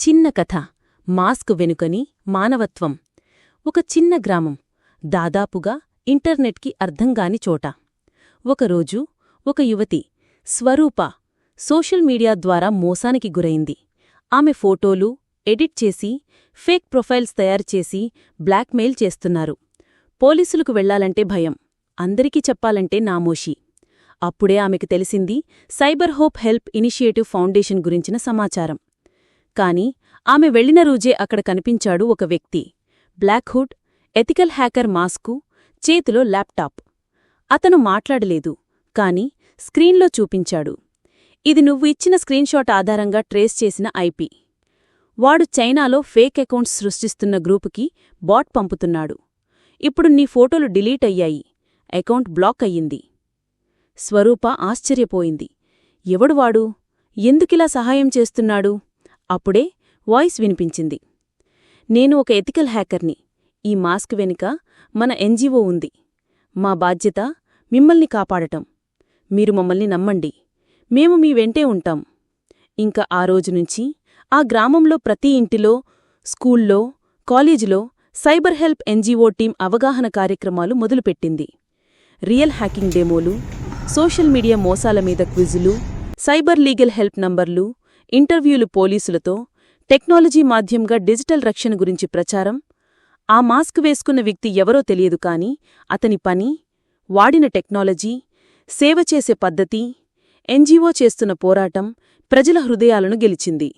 చిన్న కథ మాస్క్ వెనుకని మానవత్వం. ఒక చిన్న గ్రామం దాదాపుగా ఇంటర్నెట్కి అర్థంగాని చోట. ఒకరోజు ఒక యువతి స్వరూప సోషల్ మీడియా ద్వారా మోసానికి గురైంది. ఆమె ఫోటోలు ఎడిట్ చేసి ఫేక్ ప్రొఫైల్స్ తయారుచేసి బ్లాక్మెయిల్ చేస్తున్నారు. పోలీసులకు వెళ్ళాలంటే భయం అందరికీ చెప్పాలంటే నామోషి. అప్పుడే ఆమెకు తెలిసింది cyber hope help initiative foundation గురించిన సమాచారం. కాని ఆమె వెళ్ళిన రోజే అక్కడ కనిపించాడు ఒక వ్యక్తి. Black hood ethical hacker mask చేతిలో ల్యాప్టాప్. అతను మాట్లాడలేదు కాని స్క్రీన్లో చూపించాడు. ఇది నువ్వు ఇచ్చిన స్క్రీన్షాట్ ఆధారంగా ట్రేస్ చేసిన ఐపీ. వాడు చైనాలో ఫేక్ అకౌంట్స్ సృష్టిస్తున్న గ్రూపుకి బాట్ పంపుతున్నాడు. ఇప్పుడు నీ ఫోటోలు డిలీట్ అయ్యాయి. అకౌంట్ బ్లాక్ అయ్యింది. స్వరూప ఆశ్చర్యపోయింది. ఎవడు వాడు? ఎందుకిలా సహాయం చేస్తున్నాడు? అప్పుడే వాయిస్ వినిపించింది. నేను ఒక ఎథికల్ హ్యాకర్ని. ఈ మాస్క్ వెనుక మన ఎన్జీఓ ఉంది. మా బాధ్యత మిమ్మల్ని కాపాడటం. మీరు మమ్మల్ని నమ్మండి. మేము మీ వెంటే ఉంటాం. ఇంకా ఆ రోజునుంచి ఆ గ్రామంలో ప్రతి ఇంటిలో స్కూల్లో కాలేజీలో సైబర్ హెల్ప్ ఎన్జీఓ టీం అవగాహన కార్యక్రమాలు మొదలుపెట్టింది. రియల్ హ్యాకింగ్ డెమోలు సోషల్ మీడియా మోసాల మీద క్విజులు సైబర్ లీగల్ హెల్ప్ నంబర్లు ఇంటర్వ్యూలు పోలీసులతో టెక్నాలజీ మాధ్యంగా డిజిటల్ రక్షణ గురించి ప్రచారం ఆ మాస్క్ వేసుకున్న వ్యక్తి ఎవరో తెలియదు కాని అతని పని వాడిన టెక్నాలజీ సేవ చేసే పద్ధతి ఎన్జీఓ చేస్తున్న పోరాటం ప్రజల హృదయాలను గెలిచింది.